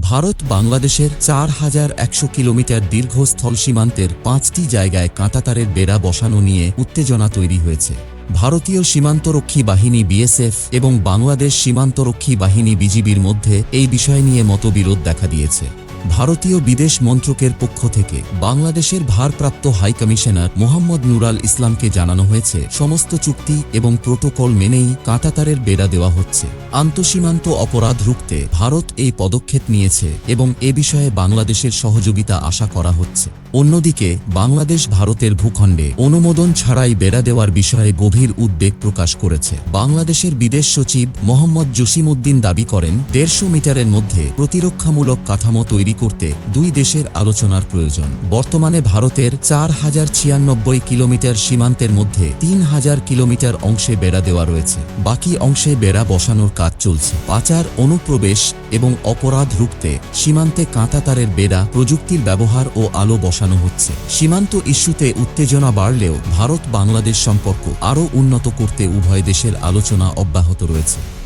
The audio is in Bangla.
ভারত বাংলাদেশের চার হাজার একশো কিলোমিটার দীর্ঘ স্থল সীমান্তের পাঁচটি জায়গায় কাঁটাতারের বেড়া বসানো নিয়ে উত্তেজনা তৈরি হয়েছে। ভারতীয় সীমান্তরক্ষী বাহিনী বিএসএফ এবং বাংলাদেশ সীমান্তরক্ষী বাহিনী বিজিবির মধ্যে এই বিষয় নিয়ে মতবিরোধ দেখা দিয়েছে। ভারতীয় বিদেশ মন্ত্রকের পক্ষ থেকে বাংলাদেশের ভারপ্রাপ্ত হাইকমিশনার মোহাম্মদ নুরাল ইসলামকে জানানো হয়েছে, সমস্ত চুক্তি এবং প্রোটোকল মেনেই কাঁটাতারের বেড়া দেওয়া হচ্ছে। আন্তঃসীমান্ত অপরাধ রুখতে ভারত এই পদক্ষেপ নিয়েছে এবং এ বিষয়ে বাংলাদেশের সহযোগিতা আশা করা হচ্ছে। অন্যদিকে, বাংলাদেশ ভারতের ভূখণ্ডে অনুমোদন ছাড়াই বেড়া দেওয়ার বিষয়ে গভীর উদ্বেগ প্রকাশ করেছে। বাংলাদেশের বিদেশ সচিব মোহাম্মদ জসিমউদ্দিন দাবি করেন, দেড়শো মিটারের মধ্যে প্রতিরক্ষামূলক কাঠামো তৈরি করতে দুই দেশের আলোচনার প্রয়োজন। বর্তমানে ভারতের চার হাজার ছিয়ানব্বই কিলোমিটার সীমান্তের মধ্যে তিন হাজার কিলোমিটার অংশে বেড়া দেওয়া রয়েছে। বাকি অংশে বেড়া বসানোর কাজ চলছে। পাচার, অনুপ্রবেশ এবং অপরাধ রুখতে সীমান্তে কাঁটাতারের বেড়া প্রযুক্তির ব্যবহার ও আলো বসানো হচ্ছে। সীমান্ত ইস্যুতে উত্তেজনা বাড়লেও ভারত বাংলাদেশ সম্পর্ক আরও উন্নত করতে উভয় দেশের আলোচনা অব্যাহত রয়েছে।